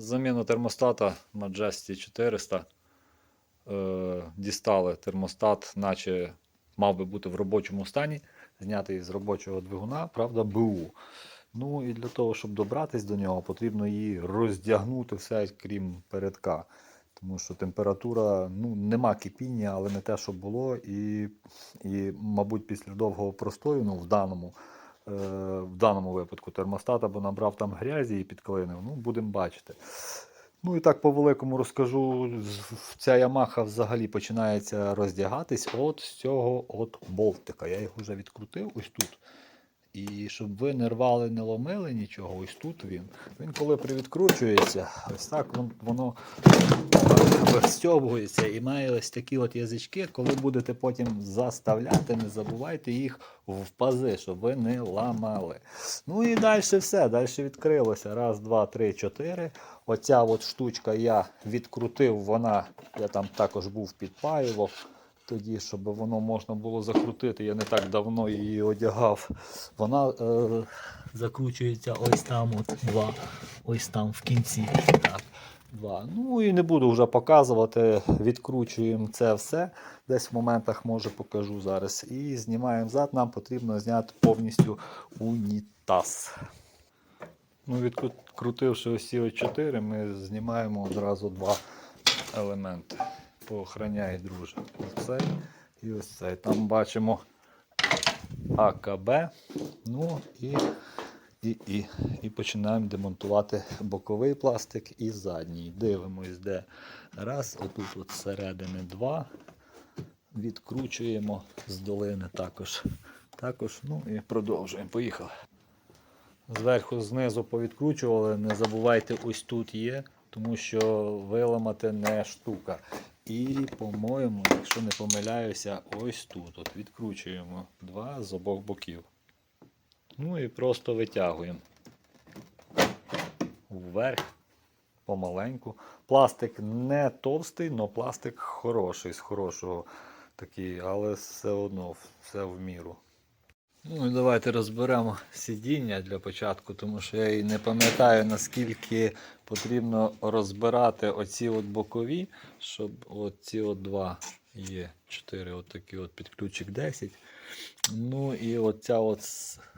Заміна термостата Majesty 400. Е, дістали термостат, наче мав би бути в робочому стані, знятий з робочого двигуна, правда, БУ. Ну і для того, щоб добратись до нього, потрібно її роздягнути все, крім передка. Тому що температура, ну, нема кипіння, але не те, що було. І, і мабуть, після довгого простою, ну, в даному, в даному випадку термостат або набрав там грязі і підклинив. Ну, будемо бачити. Ну і так по великому розкажу, ця Ямаха взагалі починається роздягатись от з цього от болтика. Я його вже відкрутив ось тут. І щоб ви не рвали, не ломили нічого, ось тут він. Він коли привідкручується, ось так воно розстьобується і має ось такі от язички. Коли будете потім заставляти, не забувайте їх в пази, щоб ви не ламали. Ну і далі все, далі відкрилося. Раз, два, три, чотири. Оця от штучка я відкрутив, вона, я там також був підпаював. Тоді, щоб воно можна було закрутити, я не так давно її одягав. Вона е, закручується ось там, от два, ось там в кінці. Так, два. Ну і не буду вже показувати. Відкручуємо це все. Десь в моментах може покажу зараз. І знімаємо зад. Нам потрібно зняти повністю унітаз. Ну, відкрутивши ось чотири, ми знімаємо одразу два елементи. Поохраняй, друже. Ось і ось цей. Там бачимо АКБ. Ну і, і, і, і починаємо демонтувати боковий пластик і задній. Дивимось, де раз, отут от зсередини два. Відкручуємо з долини також. Також, ну і продовжуємо. Поїхали. Зверху, знизу повідкручували, не забувайте, ось тут є, тому що виламати не штука. І, по-моєму, якщо не помиляюся, ось тут. От відкручуємо два з обох боків. Ну і просто витягуємо. Вверх, помаленьку. Пластик не товстий, але пластик хороший, з хорошого такий, але все одно все в міру. Ну і давайте розберемо сидіння для початку, тому що я і не пам'ятаю, наскільки потрібно розбирати оці от бокові, щоб оці от два є. Чотири от такі от під ключик 10. Ну і оця от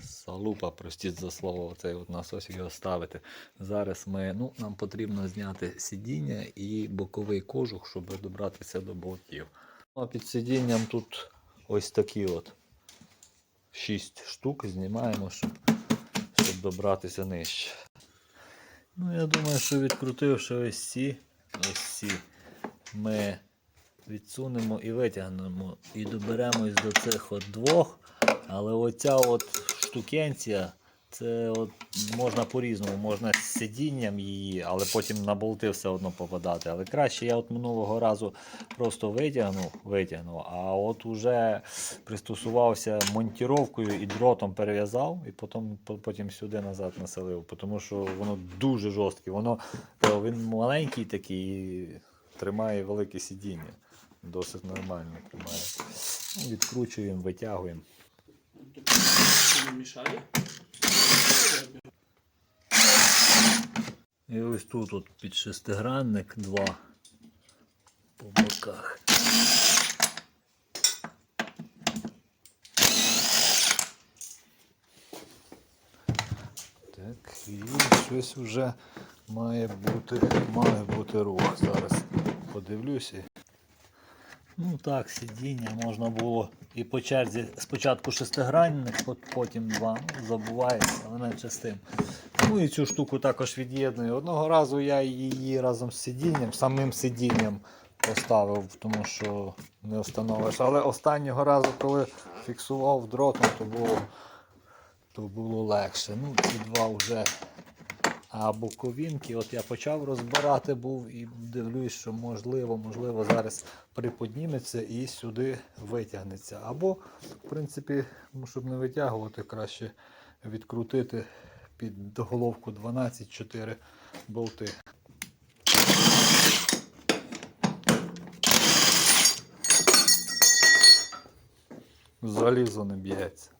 салупа, простіть за слово, оцей от насос його ставити. Зараз ми, ну, нам потрібно зняти сидіння і боковий кожух, щоб добратися до болтів. Ну, А під сидінням тут ось такі от 6 штук знімаємо, щоб, щоб добратися нижче. Ну, я думаю, що відкрутивши ось ці, ось ці, ми відсунемо і витягнемо і доберемось до цих от двох. Але оця от штукенція, це от можна по-різному, можна з сидінням її, але потім на болти все одно попадати. Але краще я от минулого разу просто витягнув, витягнув, а от уже пристосувався монтіровкою і дротом перев'язав, і потім, потім сюди назад населив, тому що воно дуже жорстке. Воно е, він маленький такий, і тримає велике сидіння. Досить нормально тримає. Ну, Відкручуємо, витягуємо. не мішає. І ось тут от під шестигранник два по боках. Так, і щось вже має бути, має бути рух. Зараз подивлюся. Ну так, сидіння можна було і по черзі спочатку шестигранник, пот- потім два. Ну, забувається, але менше з тим. Ну і цю штуку також від'єдную. Одного разу я її разом з сидінням, самим сидінням поставив, тому що не встановиш. Але останнього разу, коли фіксував дротом, то було, то було легше. Ну, ці два вже. А боковінки, от я почав розбирати був і дивлюсь, що можливо, можливо, зараз приподніметься і сюди витягнеться. Або, в принципі, ну, щоб не витягувати, краще відкрутити під головку 12-4 болти. Залізо не б'ється.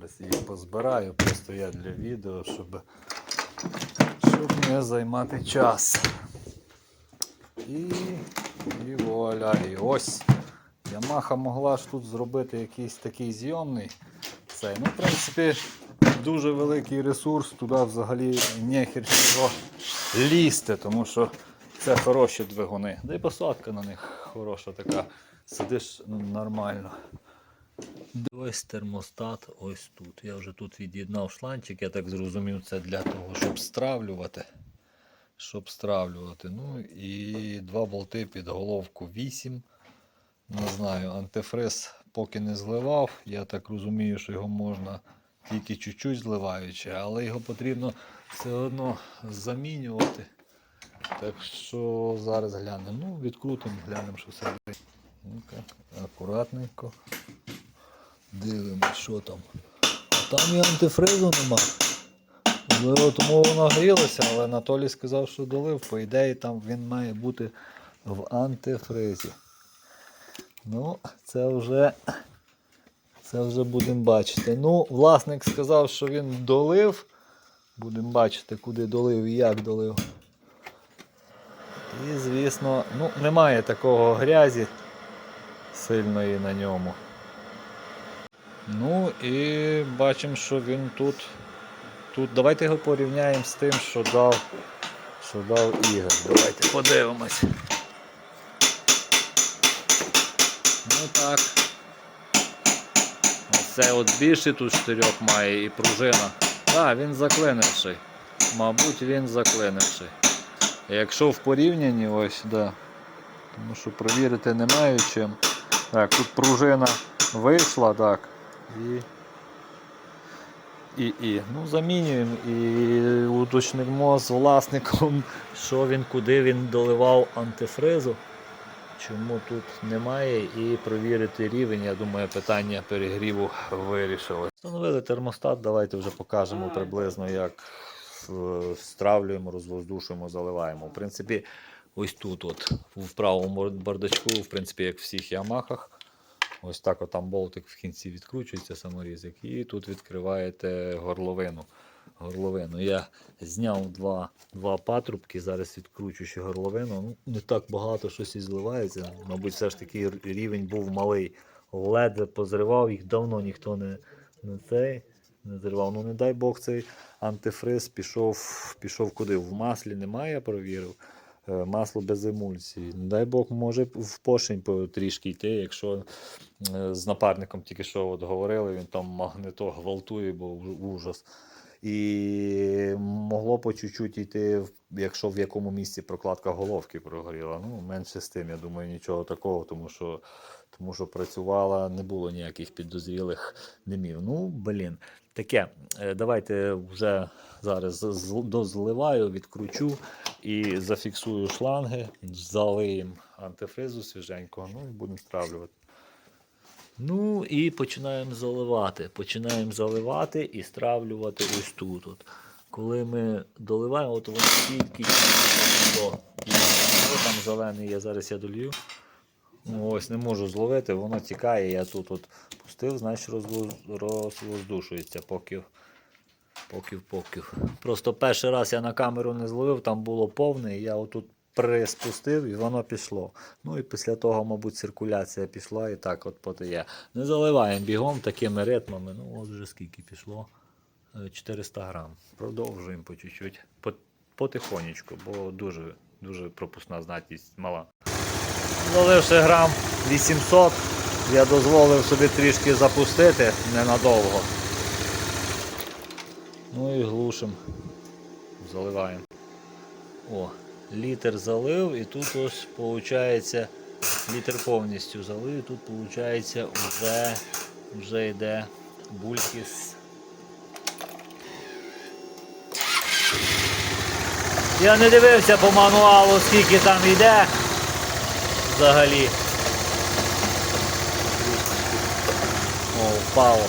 Зараз їх позбираю, просто я для відео, щоб, щоб не займати час. І, і вуаля, і ось. Ямаха могла ж тут зробити якийсь такий зйомний. Цей. Ну, в принципі, дуже великий ресурс, туди взагалі нехер його лізти, тому що це хороші двигуни. Да й посадка на них хороша така. Сидиш нормально. Ось термостат ось тут. Я вже тут від'єднав шланчик, я так зрозумів, це для того, щоб стравлювати. Щоб стравлювати. Ну і два болти під головку 8. Не знаю, антифриз поки не зливав. Я так розумію, що його можна тільки чуть-чуть зливаючи, але його потрібно все одно замінювати. Так що зараз глянемо. Ну, відкрутимо, глянемо, що все буде. Ну-ка, акуратненько. Дивимось, що там. А там і антифризу нема. Тому воно грілося, але Анатолій сказав, що долив. По ідеї, там він має бути в антифризі. Ну, це вже. Це вже будемо бачити. Ну, власник сказав, що він долив. Будемо бачити, куди долив і як долив. І, звісно, ну, немає такого грязі сильної на ньому. Ну і бачимо, що він тут. Тут давайте його порівняємо з тим, що дав, що дав Ігор. Давайте подивимось. Ну так. Оце от більший тут штирьок має і пружина. Так, він заклинивший. Мабуть, він заклинивший. Якщо в порівнянні, ось, да. Тому що провірити немає чим. Так, тут пружина вийшла, так. І. І, і. Ну, замінюємо і уточнимо з власником, що він, куди він доливав антифризу. Чому тут немає, і провірити рівень. Я думаю, питання перегріву вирішили. Встановили термостат, давайте вже покажемо приблизно, як е, стравлюємо, розвоздушуємо, заливаємо. В принципі, ось тут, от, в правому бардачку, в принципі, як в всіх ямахах. Ось так от там болтик в кінці відкручується саморізик, і тут відкриваєте горловину. горловину. Я зняв два, два патрубки, зараз відкручу ще горловину. Ну, не так багато щось і зливається. Мабуть, все ж таки рівень був малий. Ледве позривав, їх давно ніхто не, не цей. Не зривав. Ну не дай Бог цей антифриз пішов, пішов куди? В маслі немає, я провірив. Е, Масло без емульсії. Дай Бог, може в поршень по- трішки йти, якщо е, з напарником тільки що от говорили, він там магнито гвалтує, бо уж- ужас. І могло по чуть-чуть йти, якщо в якому місці прокладка головки прогоріла. Ну, менше з тим, я думаю, нічого такого, тому що, тому що працювала, не було ніяких підозрілих димів. Ну, блін, таке. Е, Давайте вже зараз дозливаю, відкручу і зафіксую шланги, залиємо антифризу свіженького, ну і будемо стравлювати. Ну і починаємо заливати. Починаємо заливати і стравлювати ось тут. От. Коли ми доливаємо, то воно тільки. О, там зелений є, зараз я долью. Ну, ось не можу зловити, воно тікає, я тут от пустив, значить розвоз- розвоздушується, поки, поки, поки. Просто перший раз я на камеру не зловив, там було повне, я отут приспустив і воно пішло. Ну і після того, мабуть, циркуляція пішла і так от потає. Не заливаємо бігом такими ритмами. Ну, от вже скільки пішло. Е, 400 грам. Продовжуємо по чуть-чуть. Потихонечку, бо дуже, дуже пропускна здатність мала. Заливши грам 800, я дозволив собі трішки запустити ненадовго. Ну і глушимо. Заливаємо. О, літр залив і тут ось виходить літр повністю залив, і тут виходить вже, вже йде бульки з. Я не дивився по мануалу, скільки там йде взагалі. О, впало.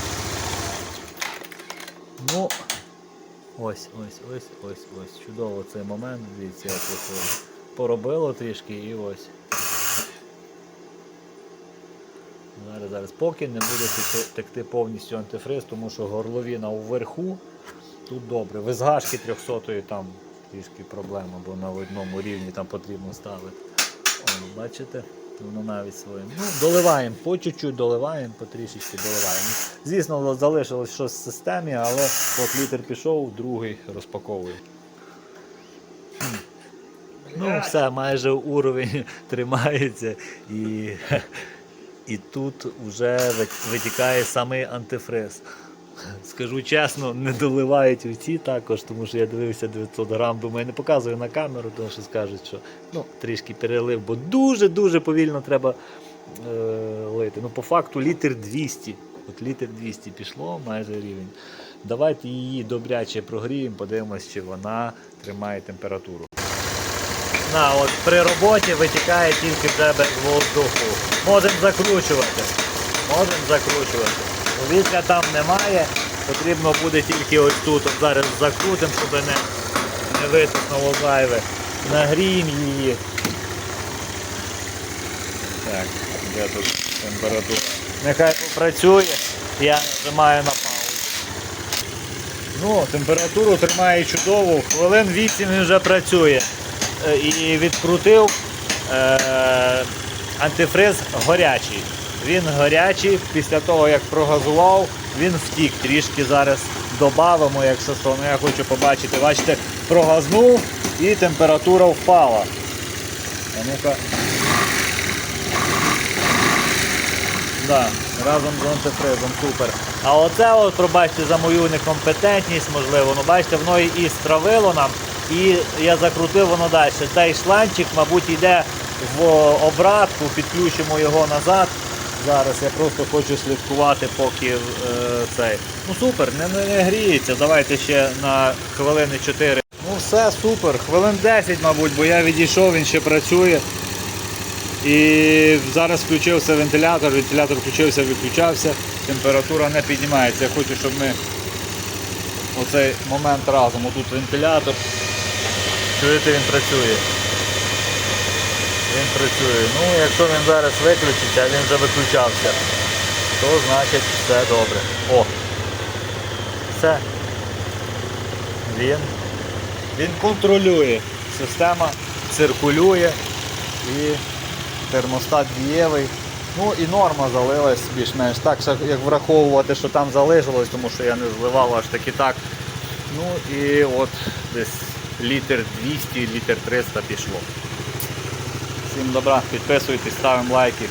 Ну, ось, ось, ось, ось, ось. Чудово цей момент. Дивіться, як ось поробило трішки і ось. Зараз, зараз. Поки не буде текти, повністю антифриз, тому що горловина уверху тут добре. В ізгашки 300 там трішки проблема, бо на одному рівні там потрібно ставити. О, бачите? Воно навіть своє. Ну, доливаємо, по чуть-чуть доливаємо, потрішечки доливаємо. Звісно, залишилось щось в системі, але от літр пішов, другий розпаковую. Хм. Ну, все, майже уровень тримається і, і тут вже витікає самий антифриз. Скажу чесно, не доливають у ці також, тому що я дивився 900 грам, думаю, не показую на камеру, тому що скажуть, що ну, трішки перелив, бо дуже-дуже повільно треба е, лити. Ну, по факту літр 200. От літр 200 пішло, майже рівень. Давайте її добряче прогріємо, подивимось, чи вона тримає температуру. На, от при роботі витікає тільки в тебе з воздуху. Можемо закручувати. Можемо закручувати. Повітря там немає, потрібно буде тільки ось тут. От зараз закрутимо, щоб не, не витиснуло зайве. Нагріємо її. Так, де тут температура? Нехай попрацює, я нажимаю на паузу. Ну, температуру тримає чудово, хвилин 8 він вже працює. Е, І відкрутив е, антифриз горячий. Він гарячий, після того як прогазував, він втік. Трішки зараз додамо, якщо що. Ну я хочу побачити, бачите, прогазнув і температура впала. А ну-ка. Да, разом з антифризом, супер. А оце, от, пробачте за мою некомпетентність, можливо, ну бачите, воно і стравило нам, і я закрутив воно далі. Цей шланчик, мабуть, йде в обратку, підключимо його назад. Зараз я просто хочу слідкувати, поки е, цей. Ну супер, не, не, гріється. Давайте ще на хвилини 4. Ну все, супер. Хвилин 10, мабуть, бо я відійшов, він ще працює. І зараз включився вентилятор, вентилятор включився, виключався, температура не піднімається. Я хочу, щоб ми оцей момент разом. Отут вентилятор. Чуєте, він працює. Він працює. Ну, якщо він зараз виключиться, а він вже виключався, то значить все добре. О! Все. Він, він контролює. Система циркулює і термостат дієвий. Ну і норма залилась більш-менш так, як враховувати, що там залишилось, тому що я не зливав аж таки так. Ну і от десь літр 200, літр 300 пішло. Всім добра, підписуйтесь, ставимо лайки.